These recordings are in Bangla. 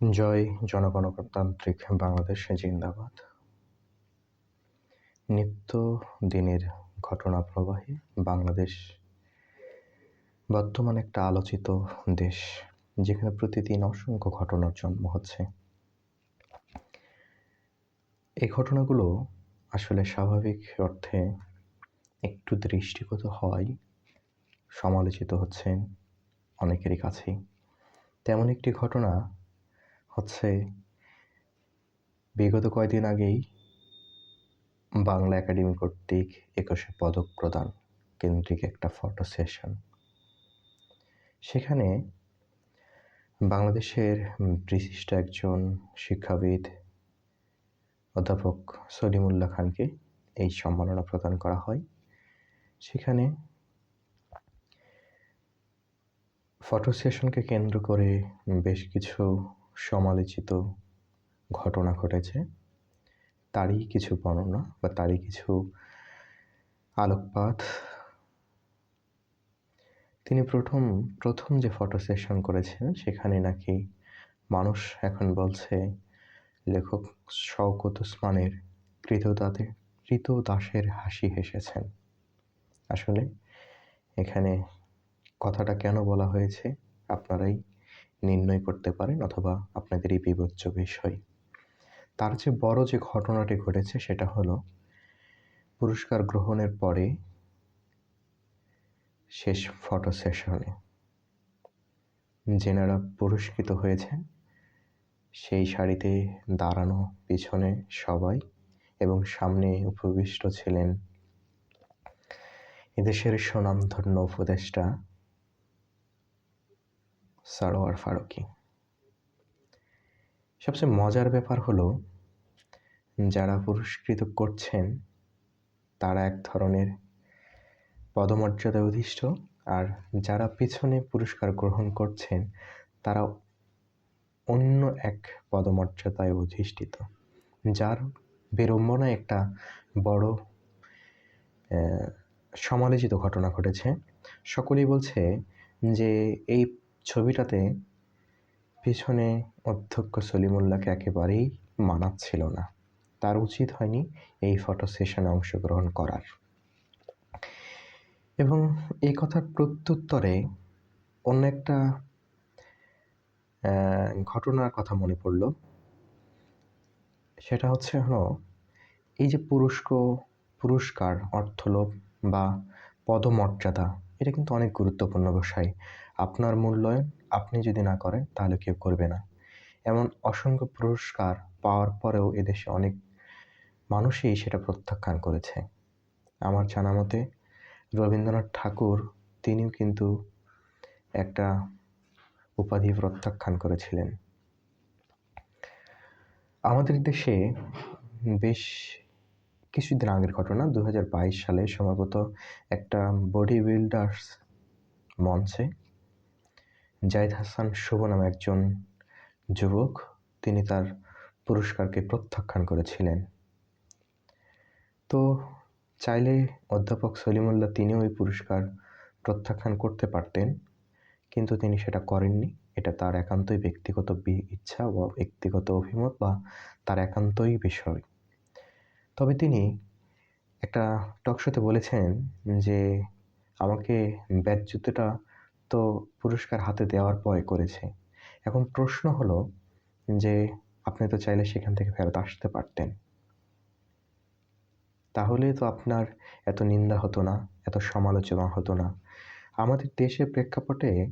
জয় জনগণতান্ত্রিক বাংলাদেশ জিন্দাবাদ। নিত্য দিনের ঘটনা প্রবাহে বাংলাদেশ বর্তমানে একটা আলোচিত দেশ, যেখানে প্রতিদিন অসংখ্য ঘটনার জন্ম হচ্ছে। এই ঘটনাগুলো আসলে স্বাভাবিক অর্থে একটু দৃষ্টিগত হওয়াই সমালোচিত হচ্ছে অনেকেরই কাছেই। তেমন একটি ঘটনা হচ্ছে বিগত কয়দিন আগেই বাংলা একাডেমি কর্তৃক একুশে পদক প্রদান কেন্দ্রিক একটা ফটো সেশন সেখানে বাংলাদেশের বিশিষ্ট একজন শিক্ষাবিদ অধ্যাপক সলিমুল্লাহ খানকে এই সম্মাননা প্রদান করা হয়। সেখানে ফটো সেশনকে কেন্দ্র করে বেশ কিছু সমালোচিত ঘটনা ঘটেছে। তারই কিছু বর্ণনা বা তারই কিছু আলোকপাত। তিনি প্রথম প্রথম যে ফটো সেশন করেছেন, সেখানে নাকি মানুষ এখন বলছে, লেখক শওকত উসমানের কৃতদাতে, কৃতদাসের হাসি হেসেছেন। আসলে এখানে কথাটা কেন বলা হয়েছে, আপনারাই নির্ণয় করতে পারেন অথবা আপনাদেরই বিবেচ্য বিষয়। তার যে বড় যে ঘটনাটি ঘটেছে সেটা হলো, পুরস্কার গ্রহণের পরে শেষ ফটো সেশনে যেনারা পুরস্কৃত হয়েছেন, সেই শাড়িতে দাঁড়ানো পিছনে সবাই এবং সামনে উপবিষ্ট ছিলেন এদেশের সুনামধন্য উপদেষ্টা সারোয়ার ফারুকি। সবচেয়ে মজার ব্যাপার হলো, যারা পুরস্কৃত করছেন, তারা এক ধরনের পদমর্যাদায় অধিষ্ঠ, আর যারা পেছনে পুরস্কার গ্রহণ করছেন তারা অন্য এক পদমর্যাদায় অধিষ্ঠিত, যার বিড়ম্বনায় একটা বড় সমালোচিত ঘটনা ঘটেছে। সকলেই বলছে যে, এই ছবিটাতে পিছনে অধ্যক্ষ সলিমুল্লাহকে একেবারেই মানাচ্ছিল না। তার উচিত হয়নি এই ফটো সেশনে অংশগ্রহণ করার। এবং এই কথার প্রত্যুত্তরে অন্য একটা ঘটনার কথা মনে পড়ল। সেটা হচ্ছে হলো, এই যে পুরস্ক পুরস্কার, অর্থলোভ বা পদমর্যাদা এটা কিন্তু অনেক গুরুত্বপূর্ণ বিষয়। আপনার মূল্যায়ন আপনি যদি না করেন, তাহলে কেউ করবে না। এমন অসংখ্য পুরস্কার পাওয়ার পরেও এদেশে অনেক মানুষই সেটা প্রত্যাখ্যান করেছে। আমার জানা মতে, রবীন্দ্রনাথ ঠাকুর তিনিও কিন্তু একটা উপাধি প্রত্যাখ্যান করেছিলেন। আমাদের দেশে বেশ কিছুদিন আগের ঘটনা দু হাজার বাইশ সালে সম্ভবত একটা বডি বিল্ডার্স মঞ্চে জাহিদ হাসান শুভ নামে একজন যুবক, তিনি তার পুরস্কারকে প্রত্যাখ্যান করেছিলেন। তো চাইলে অধ্যাপক সলিমুল্লাহ তিনিও ওই পুরস্কার প্রত্যাখ্যান করতে পারতেন, কিন্তু তিনি সেটা করেননি। এটা তার একান্তই ব্যক্তিগত ইচ্ছা বা ব্যক্তিগত অভিমত বা তার একান্তই বিষয়। তবে তিনি একটা টকশোতে বলেছেন যে আমাকে ব্যাচচ্যুতটা তো পুরস্কার হাতে দেওয়ার পরে করেছে। এখন প্রশ্ন হলো যে আপনি তো চাইলে সেখান থেকে ফেরত আসতে পারতেন। তাহলে তো আপনার এত নিন্দা হতো না, এত সমালোচনা হতো না। আমাদের দেশের প্রেক্ষাপটে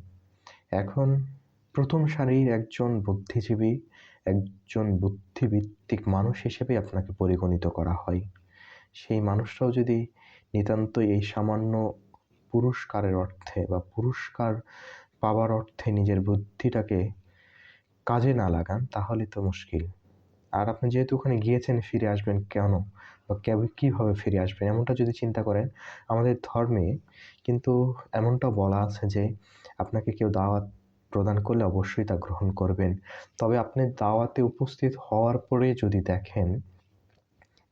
এখন প্রথম সারির একজন বুদ্ধিজীবী একজন বুদ্ধিভিত্তিক মানুষ হিসেবে আপনাকে পরিগণিত করা হয়। সেই মানুষটাও যদি নিতান্তই এই সামান্য পুরস্কারের অর্থে বা পুরস্কার পাওয়ার অর্থে নিজের বুদ্ধিটাকে কাজে না লাগান, তাহলে তো মুশকিল। আর আপনি যেহেতু ওখানে গিয়েছেন, ফিরে আসবেন কেন? বা কীভাবে ফিরে আসবেন? এমনটা যদি চিন্তা করেন, আমাদের ধর্মে কিন্তু এমনটা বলা আছে যে, আপনাকে কেউ দাওয়াত প্রদান করলে অবশ্যই তা গ্রহণ করবেন। তবে আপনি দাওয়াতে উপস্থিত হওয়ার পরে যদি দেখেন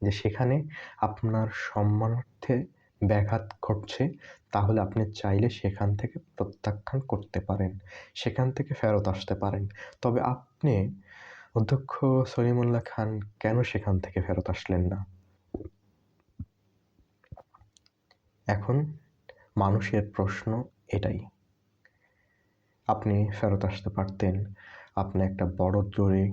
যে সেখানে আপনার সম্মানার্থে ব্যাঘাত ঘটছে, তাহলে আপনি চাইলে সেখান থেকে প্রত্যাখ্যান করতে পারেন। সেখান থেকে ফেরত আসতে পারেন। তবে আপনি অধ্যক্ষ সলিমুল্লাহ খান কেন সেখান থেকে ফেরত আসলেন না? এখন মানুষের প্রশ্ন এটাই। আপনি ফেরত আসতে পারতেন, আপনি একটা বড় জোরে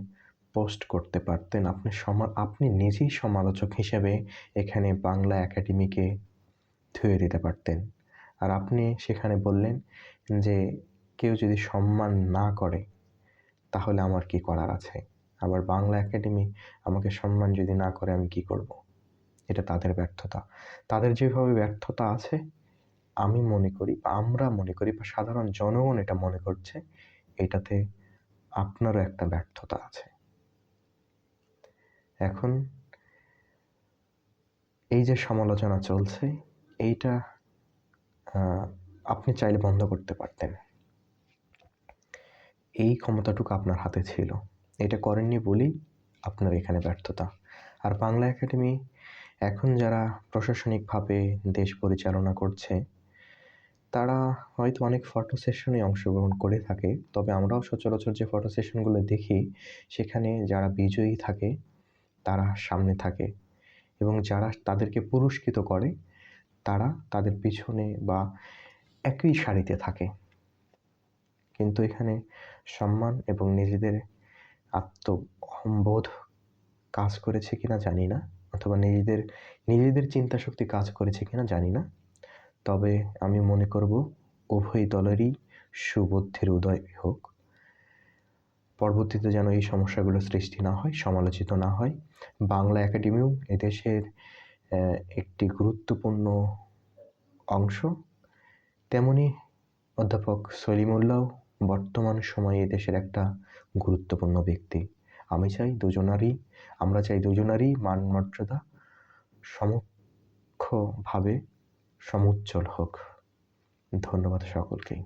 পোস্ট করতে পারতেন, আপনি সমা, আপনি নিজেই সমালোচক হিসেবে এখানে বাংলা একাডেমিকে ধুয়ে দিতে পারতেন। আর আপনি সেখানে বললেন যে, কেউ যদি সম্মান না করে, তাহলে আমার কি করার আছে? আবার বাংলা একাডেমি আমাকে সম্মান যদি না করে, আমি কি করব। এটা তাদের ব্যর্থতা। তাদের যেভাবে ব্যর্থতা আছে আমি মনে করি বা আমরা মনে করি বা সাধারণ জনগণ এটা মনে করছে, এটাতে আপনারও একটা ব্যর্থতা আছে। এখন এই যে সমালোচনা চলছে, এইটা আপনি চাইলে বন্ধ করতে পারতেন। এই ক্ষমতাটুকু আপনার হাতে ছিল। এটা করেননি বলেই আপনার এখানে ব্যর্থতা। আর বাংলা একাডেমি এখন যারা প্রশাসনিকভাবে দেশ পরিচালনা করছে তারা হয়তো অনেক ফটো সেশনে অংশগ্রহণ করে থাকে। তবে আমরাও সচরাচর যে ফটো সেশনগুলো দেখি, সেখানে যারা বিজয়ী থাকে, তারা সামনে থাকে। এবং যারা তাদেরকে পুরস্কৃত করে, তারা তাদের পিছনে বা একই সারিতে থাকে। কিন্তু এখানে সম্মান এবং নিজেদের আত্মবোধ কাজ করেছে কিনা জানি না, অথবা নিজেদের নিজেদের চিন্তাশক্তি কাজ করেছে কিনা জানি না। তবে আমি মনে করব উভয় দলেরই সুবুদ্ধির উদয় হোক। পরবর্তীতে যেন এই সমস্যাগুলো সৃষ্টি না হয়, সমালোচিত না হয়, বাংলা একাডেমিও এদেশের একটি গুরুত্বপূর্ণ অংশ। তেমনি অধ্যাপক সলিমুল্লাহ বর্তমান সময়ে এদেশের একটা গুরুত্বপূর্ণ ব্যক্তি। আমি চাই দুজনারই, আমরা চাই দুজনারই মান মর্যাদা সমক্ষভাবে সমুজ্জ্বল হোক। ধন্যবাদ সকলকেই।